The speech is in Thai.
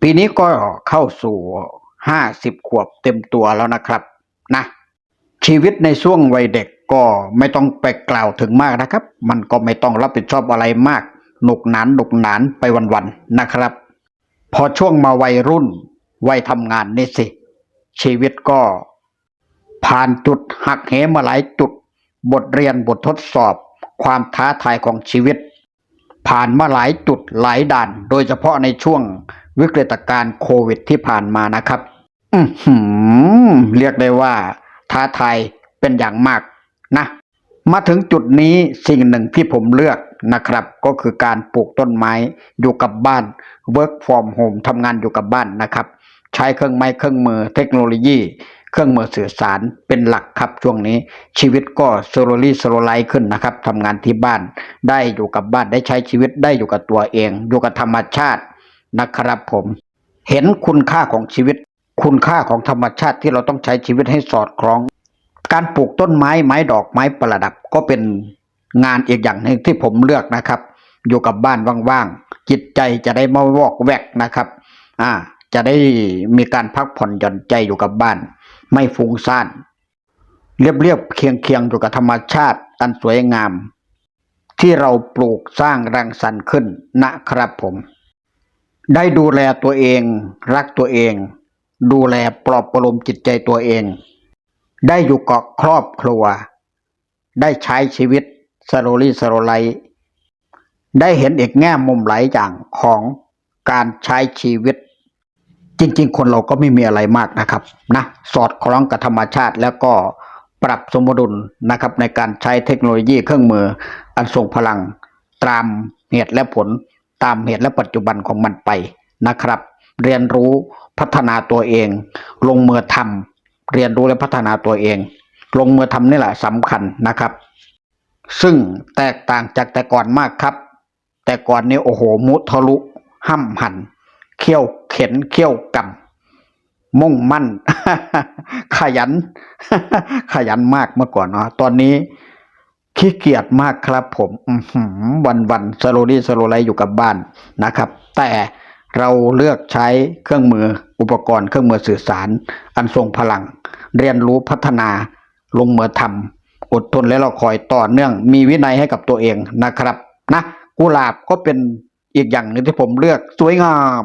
ปีนี้ก็เข้าสู่ห้าสิบขวบเต็มตัวแล้วนะครับนะชีวิตในช่วงวัยเด็กก็ไม่ต้องไปกล่าวถึงมากนะครับ มันก็ไม่ต้องรับผิดชอบอะไรมาก หนุกหนานหนุกหนานไปวันๆนะครับ พอช่วงมาวัยรุ่นวัยทำงานนี่สิ ชีวิตก็ ผ่านจุดหักเหมาหลายจุด บทเรียนบททดสอบ ความท้าทายของชีวิต ผ่านมาหลายจุดหลายด่าน โดยเฉพาะในช่วง วิกฤตการณ์โควิดที่ผ่านมานะครับ อืเรียกได้ว่า ท้าทายเป็นอย่างมากนะ มาถึงจุดนี้สิ่งหนึ่งที่ผมเลือกนะครับ ก็คือการปลูกต้นไม้อยู่กับบ้าน work from home ทำงานอยู่กับบ้านนะครับ ใช้เครื่องไม้เครื่องมือเทคโนโลยี เครื่องมือสื่อสารเป็นหลักครับช่วงนี้ ชีวิตก็สโลลี่สโลไลขึ้นนะครับทำงานที่บ้าน ได้อยู่กับบ้านได้ใช้ชีวิตได้อยู่กับตัวเอง อยู่กับธรรมชาติ นะครับผม เห็นคุณค่าของชีวิต คุณค่าของธรรมชาติที่เราต้องใช้ชีวิตให้สอดคล้อง การปลูกต้นไม้ไม้ดอกไม้ประดับก็เป็นงานอีกอย่างหนึ่งที่ผมเลือกนะครับ อยู่กับบ้านว่างๆจิตใจจะได้ไม่วอกแวกนะครับ อ่า จะได้มีการพักผ่อนหย่อนใจอยู่กับบ้าน ไม่ฟุ้งซ่านเรียบๆเคียงๆอยู่กับธรรมชาติอันสวยงาม ที่เราปลูกสร้างรังสรรค์ขึ้นนะครับผม ได้ดูแลตัวเอง รักตัวเอง ดูแลปลอบประโลมจิตใจตัวเอง ได้อยู่กับครอบครัว ได้ใช้ชีวิตสโลลี่สโลไลได้เห็นอีกแง่มุมหลายอย่างของการใช้ชีวิต จริง ๆ คนเราก็ไม่มีอะไรมากนะครับนะสอดคล้องกับธรรมชาติแล้วก็ปรับสมดุลนะครับในการใช้เทคโนโลยีเครื่องมืออันทรงพลังตามเหตุและผล ตามเหตุและปัจจุบันของมันไปนะครับ เรียนรู้พัฒนาตัวเอง ลงมือทำเรียนรู้และพัฒนาตัวเอง ลงมือทำนี่แหละสำคัญนะครับ ซึ่งแตกต่างจากแต่ก่อนมากครับ แต่ก่อนนี้โอ้โห มุทะลุห้ำหันเขี้ยวเข็นเขี้ยวกำมุ่งมั่น ขยัน ขยันมากเมื่อก่อนเนาะตอนนี้ ขี้เกียจมากครับผมวันวันสโลลี่สโลไลอยู่กับบ้านนะครับ แต่เราเลือกใช้เครื่องมืออุปกรณ์เครื่องมือสื่อสาร อันทรงพลัง เรียนรู้พัฒนาลงมือทำอดทนและเราคอยต่อเนื่อง มีวินัยให้กับตัวเองนะครับ นะกุหลาบก็เป็นอีกอย่างหนึ่งที่ผมเลือกสวยงาม